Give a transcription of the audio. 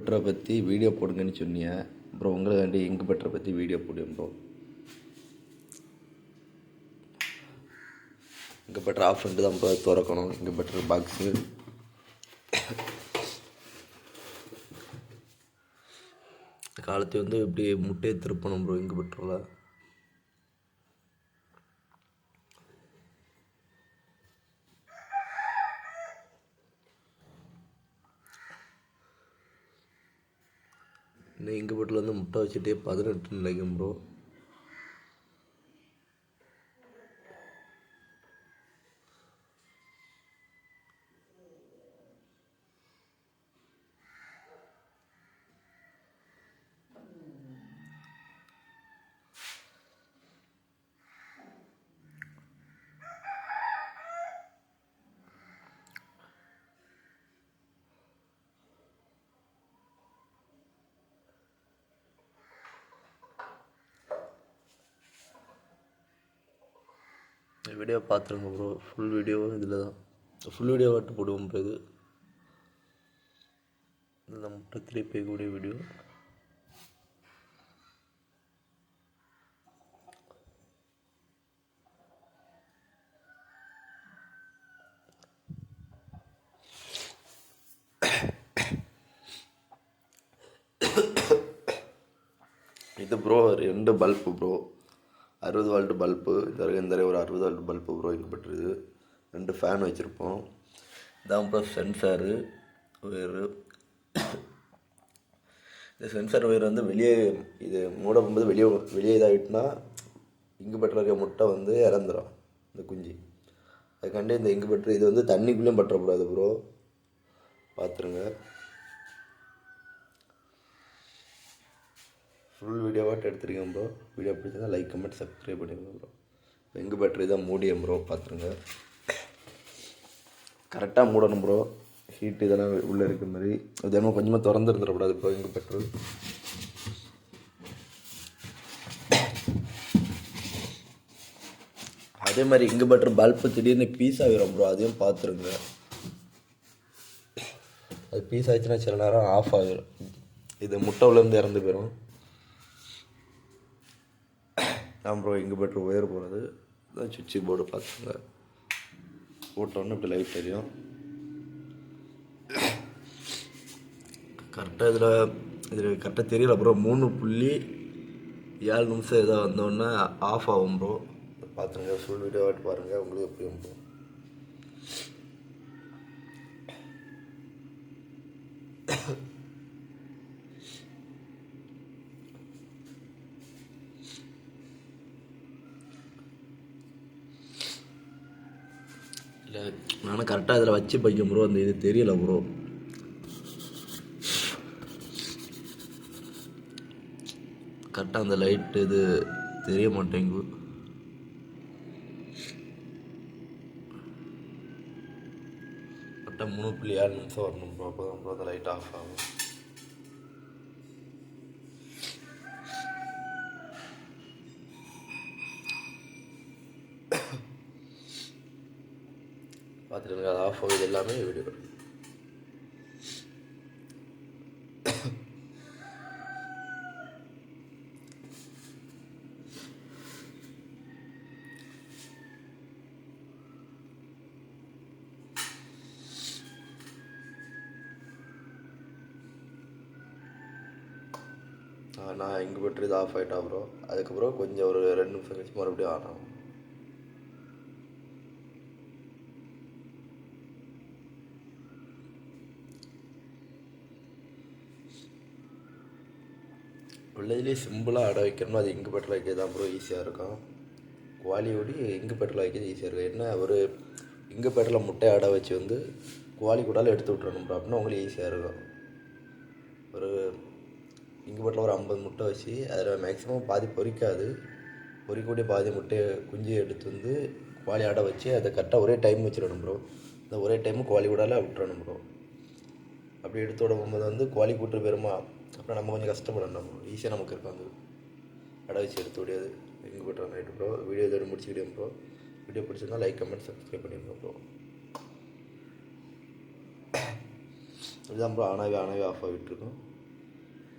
பெட்டரை பற்றி வீடியோ போடுங்கன்னு சொன்னீங்க ப்ரோ உங்களுக்காண்டி வேண்டி எங்கள் பெட்டரை பற்றி வீடியோ போடுவோம் ப்ரோ எங்கள் பெட்டர் ஆஃப் ரெண்டு தான் ப்ரோ திறக்கணும். எங்கள் பெட்டர் பாக்ஸு காலத்தை வந்து இப்படி முட்டையை திருப்பணும் ப்ரோ எங்கள் பெட்டரில் இன்னும் எங்கள் வீட்டில் வந்து முட்டை வச்சுட்டே பதினெட்டு நிலைக்கும் ப்ரோ வீடியோ பார்த்துருங்க ப்ரோ ஃபுல் வீடியோவும் இதில் தான். ஃபுல் வீடியோ வாட்டு போடுவோம் இப்போ இது. இதில் முட்டை திருப்பி கூடிய வீடியோ இது ப்ரோ ரெண்டு பல்பு ப்ரோ அறுபது வால்ட்டு பல்பு இந்த இந்த ஒரு அறுபது வால்ட் பல்பு ப்ரோ இங்கே ரெண்டு ஃபேன் வச்சுருப்போம். இதான் ப்ளஸ் சென்சாரு ஒயரு இந்த சென்சார் ஒயர் வந்து வெளியே இது மூட போகும்போது வெளியே வெளியே இதாகிட்டுனா இங்கு பெட்டில் இருக்க முட்டை வந்து இறந்துடும் இந்த குஞ்சு. அதுக்காண்டி இந்த இங்கு பெட்ரு இது வந்து தண்ணிக்குள்ளேயும் பற்றக்கூடாது ப்ரோ பார்த்துருங்க ஃபுல் வீடியோவாட்டு எடுத்துருக்கேன் ப்ரோ வீடியோ பிடிச்சதா லைக் கமெண்ட் சப்ஸ்கிரைப் பண்ணிடுங்க ப்ரோ எங்கள் பேட்டரி தான் மூடியம் ப்ரோ பார்த்துருங்க கரெக்டாக மூடணும் ப்ரோ ஹீட் இதெல்லாம் உள்ளே இருக்க மாதிரி. அது கொஞ்சமாக திறந்து இருந்துடக்கூடாது ப்ரோ எங்கள் பெட்ரோல் அதே மாதிரி இங்கே பெட்ரோல் பல்பு திடீர்னு பீஸ் ஆகிரும் ப்ரோ அதையும் பார்த்துருங்க அது பீஸ் ஆயிடுச்சுன்னா சில நேரம் ஆஃப் ஆகிரும் இது முட்டை உள்ளேருந்து இறந்து போயிடும் தான் ப்ரோ எங்கள் பெட்ரு ஒயர் போகிறது இதான் சுவிட்சு போர்டு பார்த்துங்க போட்டோன்னு இப்படி லைட் தெரியும் கரெக்டாக இதில் இதில் கரெக்டாக தெரியல ப்ரோ மூணு புள்ளி ஏழு நிமிஷம் ஏதோ வந்தோடனே ஆஃப் ஆகும் ப்ரோ பார்த்துருங்க ஃபுல் வீடியோ பாருங்கள் உங்களுக்கு எப்படியும் ப்ரோ இல்லை நானும் கரெக்டாக இதில் வச்சு பைக்க ப்ரோ அந்த இது தெரியல ப்ரோ கரெக்டாக அந்த லைட்டு இது தெரிய மாட்டேங்கு கரெக்டாக மூணு புள்ளி ஏழு நிமிஷம் வரணும் ப்ரோ அப்போ தான் ப்ரோ அந்த லைட் ஆஃப் ஆகும். பார்த்துட்டு அது ஆஃப் ஆகுது எல்லாமே வீடியோ நான் இங்கே பட்டு இது ஆஃப் ஆகிட்டா ப்ரோ அதுக்கப்புறம் கொஞ்சம் ஒரு ரெண்டு நிமிஷம் கழிச்சு மறுபடியும் ஆன் ஆகும். உள்ளதுலேயே சிம்பிளாக அடை வைக்கணும்னா அது இங்கு பெட்டில் வைக்கிறது தான் ப்ரோ ஈஸியாக இருக்கும். குவாலியோடி இங்கு பெட்டில் வைக்கிறது ஈஸியாக இருக்கும். என்ன ஒரு இங்கு பெட்டில் முட்டை அடை வச்சு வந்து குவாலி கூடாலும் எடுத்து விட்றணும் ப்ரோ அப்படின்னா உங்களுக்கு ஈஸியாக இருக்கும். ஒரு இங்கு பெட்டில் ஒரு ஐம்பது முட்டை வச்சு அதில் மேக்ஸிமம் பாதி பொரிக்காது பொரிக்கக்கூடிய பாதி முட்டையை குஞ்சு எடுத்து வந்து குவாலி அடை வச்சு அதை கரெக்டாக ஒரே டைம் வச்சிடணும் ப்ரோ இந்த ஒரே டைமு குவாலி கூடால விட்டுறணும் ப்ரோ அப்படி எடுத்து விடும்போது வந்து குவாலி கூட்டு பெருமா? அப்புறம் நம்ம கொஞ்சம் கஷ்டப்படணும். ஈஸியாக நமக்கு இருக்கும் அடை வச்சு எடுத்து முடியாது எங்கே போய்ட்டு ரைட்டு ப்ரோ வீடியோ இதோட முடிச்சுக்கிட்டே ப்ரோ வீடியோ பிடிச்சிருந்தா லைக் கமெண்ட் சப்ஸ்கிரைப் பண்ணிடுங்க ப்ரோ இதுதான் ப்ரோ ஆனாவே ஆனாவே ஆஃப் ஆகிட்டுருக்கோம்